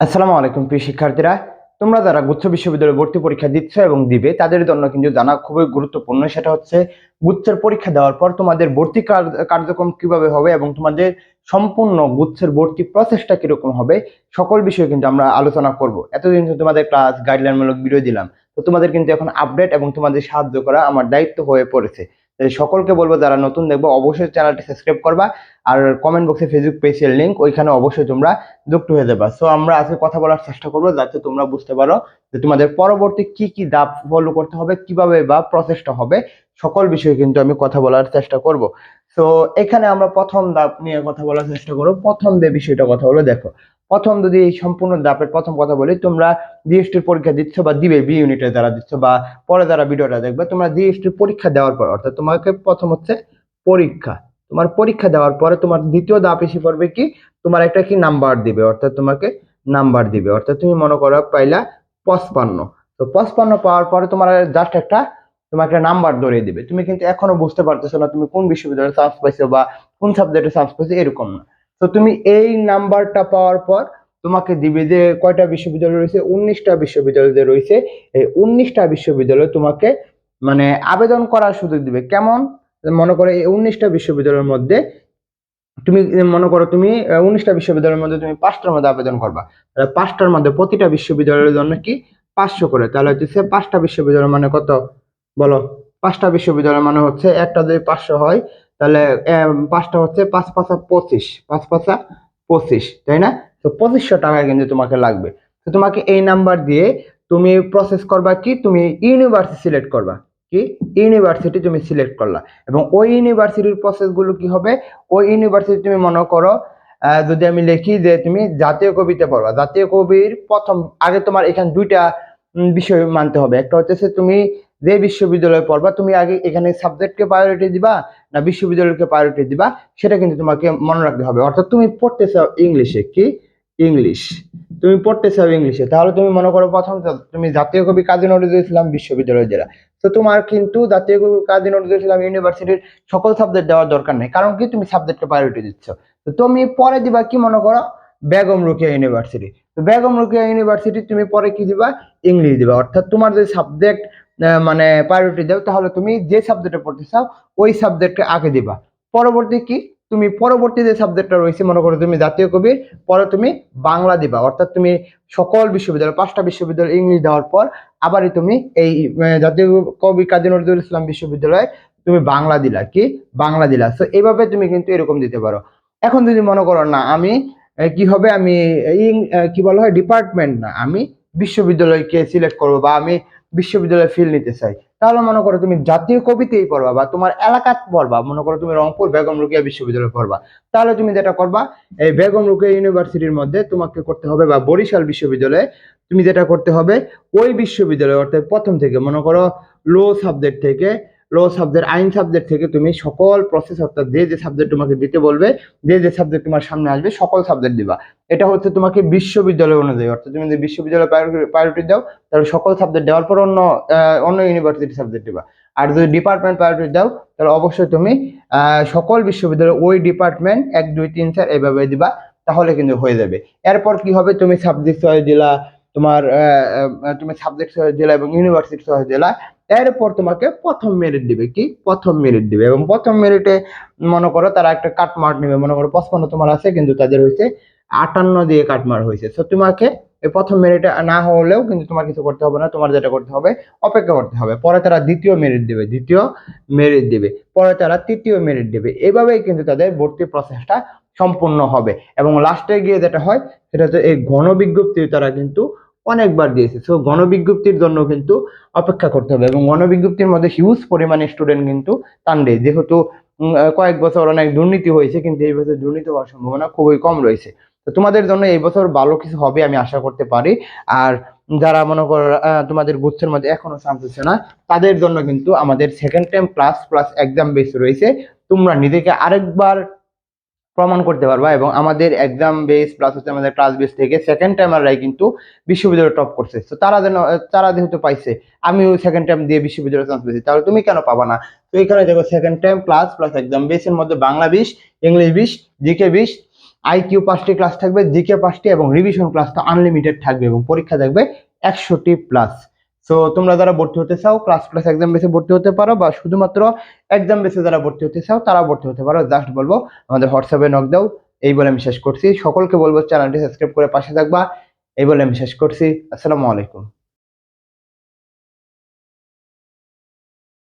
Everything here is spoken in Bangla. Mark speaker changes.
Speaker 1: আসসালামু আলাইকুম, প্রিয় শিক্ষার্থীরা। তোমরা যারা গুচ্ছ বিশ্ববিদ্যালয়ে ভর্তি পরীক্ষা দিচ্ছ এবং দিবে, তাদের জন্য কিন্তু জানা খুবই গুরুত্বপূর্ণ সেটা হচ্ছে, গুচ্ছের পরীক্ষা দেওয়ার পর তোমাদের ভর্তি কার- কার্যক্রম কীভাবে হবে এবং তোমাদের সম্পূর্ণ গুচ্ছের ভর্তি প্রসেসটা কীরকম হবে, সকল বিষয়ে কিন্তু আমরা আলোচনা করব। এতদিন তো তোমাদের ক্লাস গাইডলাইনমূলক ভিডিও দিলাম তো তোমাদের কিন্তু এখন আপডেট এবং তোমাদের সাহায্য করা আমার দায়িত্ব হয়ে পড়েছে। সকলকে বলব, যারা নতুন দেখব, অবশ্যই চ্যানেলটি সাবস্ক্রাইব করবা আর কমেন্ট বক্সে ফেসবুক পেজের লিঙ্ক ওইখানে অবশ্যই তোমরা যুক্ত হয়ে যাবা। সো আমরা আজকে কথা বলার চেষ্টা করব যাতে তোমরা বুঝতে পারো যে তোমাদের পরবর্তী কি কি ধাপ ফলো করতে হবে, কীভাবে বা প্রসেসটা হবে, সকল বিষয়ে কিন্তু আমি কথা বলার চেষ্টা করব। সো এখানে আমরা প্রথম ধাপ নিয়ে কথা বলার চেষ্টা করব। প্রথম যে বিষয়টা কথা হলো দেখো প্রথম যদি এই সম্পূর্ণ ধাপের প্রথম কথা বলি, তোমরা জিএসটির পরীক্ষা দিচ্ছ বা দিবে বি ইউনিটের দ্বারা দিচ্ছ বা পরে যারা ভিডিওটা দেখবে, তোমরা জিএসটির পরীক্ষা দেওয়ার পর, অর্থাৎ তোমাকে প্রথম হচ্ছে পরীক্ষা। তোমার পরীক্ষা দেওয়ার পরে তোমার দ্বিতীয় ধাপ এসে পড়বে কি? তোমার একটা কি নাম্বার দিবে, অর্থাৎ তোমাকে নাম্বার দিবে। অর্থাৎ তুমি মনে করো পাইলা পঁচপান্ন। তো পঁচপান্ন পাওয়ার পরে তোমার জাস্ট একটা, তোমাকে একটা নাম্বার ধরিয়ে দিবে। তুমি কিন্তু এখনও বুঝতে পারতেছো না তুমি কোন বিশ্ববিদ্যালয়ে চান্স পাইছো বা কোন সাবজেক্টে চান্স পাইছো, এরকম না। তো তুমি এই নাম্বারটা পাওয়ার পর তোমাকে দিবে যে কয়টা বিশ্ববিদ্যালয় রয়েছে? উনিশটা বিশ্ববিদ্যালয় যে রয়েছে। এই উনিশটা বিশ্ববিদ্যালয় তোমাকে মানে আবেদন করার সুযোগ দিবে। কেমন? মনে করো এই উনিশটা বিশ্ববিদ্যালয়ের মধ্যে তুমি, মনে করো তুমি উনিশটা বিশ্ববিদ্যালয়ের মধ্যে তুমি পাঁচটার মধ্যে আবেদন করবা। তাহলে পাঁচটার মধ্যে প্রতিটা বিশ্ববিদ্যালয়ের জন্য কি? পাঁচশো করে। তাহলে হচ্ছে পাঁচটা বিশ্ববিদ্যালয় মানে কত? বলো, পাঁচটা বিশ্ববিদ্যালয় মানে হচ্ছে একটা যদি পাঁচশো হয় তাহলে পাঁচটা হচ্ছে পাঁচ পাঁচা পঁচিশ, পাঁচ পাঁচা পঁচিশ, তাই না? তো পঁচিশশো টাকা কিন্তু তোমাকে লাগবে। তো তোমাকে এই নাম্বার দিয়ে তুমি প্রসেস করবা কি? তুমি ইউনিভার্সিটি সিলেক্ট করবা। কি? ইউনিভার্সিটি তুমি সিলেক্ট করলা। এবং ওই ইউনিভার্সিটির প্রসেসগুলো কি হবে? ওই ইউনিভার্সিটি তুমি মনে করো যদি আমি লিখি যে তুমি জাতীয় কবিতা পড়বা। জাতীয় কবির প্রথম, আগে তোমার এখানে দুইটা বিষয় মানতে হবে। একটা হচ্ছে তুমি যে বিশ্ববিদ্যালয়ে পড়বা, তুমি আগে এখানে সাবজেক্টকে প্রায়োরিটি দিবা না বিশ্ববিদ্যালয়কে প্রায়োরিটি দিবা, সেটা কিন্তু তোমাকে মনে রাখতে হবে। অর্থাৎ তুমি পড়তে চাও ইংলিশে কি? ইংলিশ। তুমি পড়তে চাও ইংলিশে, তাহলে তুমি মনে করো প্রথম তুমি জাতীয় কবি কাজী নজরুল ইসলাম বিশ্ববিদ্যালয় জেলা। তো তোমার কিন্তু জাতীয় কবি কাজী নজরুল ইসলাম ইউনিভার্সিটির সকল সাবজেক্ট দেওয়ার দরকার নেই, কারণ কি তুমি সাবজেক্টকে প্রায়োরিটি দিচ্ছ। তো তুমি পরে দিবা কি মনে করো? বেগম রুকিয়া ইউনিভার্সিটি। তো বেগম রুকিয়া ইউনিভার্সিটি তুমি পরে কি দিবা? ইংলিশ দিবা। অর্থাৎ তোমার যে সাবজেক্ট মানে প্রায়োরিটি দাও, তাহলে তুমি যে সাবজেক্টে পড়তে চাও, ওই সাবজেক্টকে আগে দিবা। পরবর্তী কি? তুমি পরবর্তী যে সাবজেক্টটা রয়েছে, মনে করো তুমি জাতীয় কবির, পরে তুমি বাংলা দিবা। অর্থাৎ তুমি সকল বিশ্ববিদ্যালয়, পাঁচটা বিশ্ববিদ্যালয় ইংলিশ দেওয়ার পর আবারই তুমি এই জাতীয় কবি কাজী নজরুল ইসলাম বিশ্ববিদ্যালয়ে তুমি বাংলা দিলা কি? বাংলা দিলা। তো এইভাবে তুমি কিন্তু এরকম দিতে পারো। এখন যদি মনে করো না, আমি কি হবে? আমি কি বলা হয়? ডিপার্টমেন্ট না। আমি বিশ্ববিদ্যালয়কে সিলেক্ট করব বা আমি বিশ্ববিদ্যালয়ে ফিল নিতে চাই। তাহলে মনে করো তুমি জাতীয় কবিতেই পড়বা বা তোমার এলাকাত পড়বা, মনে করো তুমি রংপুর বেগম রুকিয়া বিশ্ববিদ্যালয়ে পড়বা। তাহলে তুমি যেটা করবা, এই বেগম রুকিয়া ইউনিভার্সিটির মধ্যে তোমাকে করতে হবে বা বরিশাল বিশ্ববিদ্যালয়ে তুমি যেটা করতে হবে, ওই বিশ্ববিদ্যালয় অর্থাৎ প্রথম থেকে মনে করো লো সাবজেক্ট থেকে লো সাবজেক্ট আইন সাবজেক্ট থেকে তুমি সকল প্রসেস অর্থাৎ যে যে সাবজেক্ট তোমাকে দিতে বলবে, যে যে সাবজেক্ট তোমার সামনে আসবে, সকল সাবজেক্ট দিবা। এটা হচ্ছে তোমাকে বিশ্ববিদ্যালয় অনুযায়ী, অর্থাৎ তুমি যদি বিশ্ববিদ্যালয় প্রায়োরিটি দাও, তাহলে সকল সাবজেক্ট দেওয়ার পর অন্য অন্য ইউনিভার্সিটি সাবজেক্ট দিবা। আর যদি ডিপার্টমেন্ট প্রায়োরিটি দাও, তাহলে অবশ্যই তুমি সকল বিশ্ববিদ্যালয় ওই ডিপার্টমেন্ট এক, দুই, তিন, চার এইভাবে দিবা, তাহলে কিন্তু হয়ে যাবে। এরপর কি হবে? তুমি সাবজেক্ট চয়েস দিলা তোমার তুমি সাবজেক্ট চয়েস দিলা এবং ইউনিভার্সিটি চয়েস দিলা এরপর তোমাকে প্রথম মেরিট দিবে। কি? প্রথম মেরিট দিবে। এবং প্রথম মেরিটে মনে করো তারা একটা কাট মার্ক নেবে। মনে করো পঁচপান্ন তোমার আছে, কিন্তু তাদের হয়েছে আটান্ন দিয়ে কাট মার্ক হয়েছে তো তোমাকে এই প্রথম মেরিটে না হলেও কিন্তু তোমার কিছু করতে হবে না। তোমার যেটা করতে হবে, অপেক্ষা করতে হবে। পরে তারা দ্বিতীয় মেরিট দেবে। দ্বিতীয় মেরিট দেবে। পরে তারা তৃতীয় মেরিট দেবে। এভাবেই কিন্তু তাদের ভর্তি প্রসেসটা সম্পূর্ণ হবে। এবং লাস্টে গিয়ে যেটা হয়, সেটা হচ্ছে এই গণবিজ্ঞপ্তি তারা কিন্তু অনেকবার দিয়েছে। সো গণবিজ্ঞপ্তির জন্য কিন্তু অপেক্ষা করতে হবে এবং গণবিজ্ঞপ্তির মধ্যে হিউজ পরিমাণে স্টুডেন্ট কিন্তু টানবে যেহেতু কয়েক বছর অনেক দুর্নীতি হয়েছে, কিন্তু এই বছর দুর্নীতি হওয়ার সম্ভাবনা খুবই কম রয়েছে। তো তোমাদের জন্য এই বছর ভালো কিছু হবে আমি আশা করতে পারি। আর যারা মনে করো তোমাদের গুচ্ছের মধ্যে এখনও চান্স হচ্ছে না, তাদের জন্য কিন্তু আমাদের second time class plus exam base রয়েছে। তোমরা নিজেকে আরেকবার প্রমাণ করতে পারবা এবং আমাদের এক্সাম বেস প্লাস হচ্ছে আমাদের ক্লাস বেস থেকে সেকেন্ড টাইমাররাই কিন্তু বিশ্ববিদ্যালয় টপ করছে। তো তারা যেন, তারা যেহেতু পাইছে, আমিও সেকেন্ড টাইম দিয়ে বিশ্ববিদ্যালয় চান্স পেয়েছি, তাহলে তুমি কেন পাবা না? তো এখানে দেখো second time class plus exam বেসের মধ্যে বাংলা বিশ, ইংলিশ বিশ জিকে বিশ আইকিউ পাঁচটি ক্লাস থাকবে জিকে পাঁচটি এবং রিভিশন ক্লাস তো আনলিমিটেড থাকবে এবং পরীক্ষা থাকবে একশোটি প্লাস সো তোমরা যারা ভর্তি হতে চাও ক্লাস ক্লাস এক্সাম বেসে ভর্তি হতে পারো বা শুধুমাত্র এক্সাম বেসে যারা ভর্তি হতে চাও, তারা ভর্তি হতে পারো। জাস্ট বলব, আমাদের হোয়াটসঅ্যাপে নক দাও এই বলে আমি শেষ করছি। সকলকে বলব চ্যানেলটি সাবস্ক্রাইব করে পাশে থাকবা। এই বলে আমি শেষ করছি। আসসালামু আলাইকুম।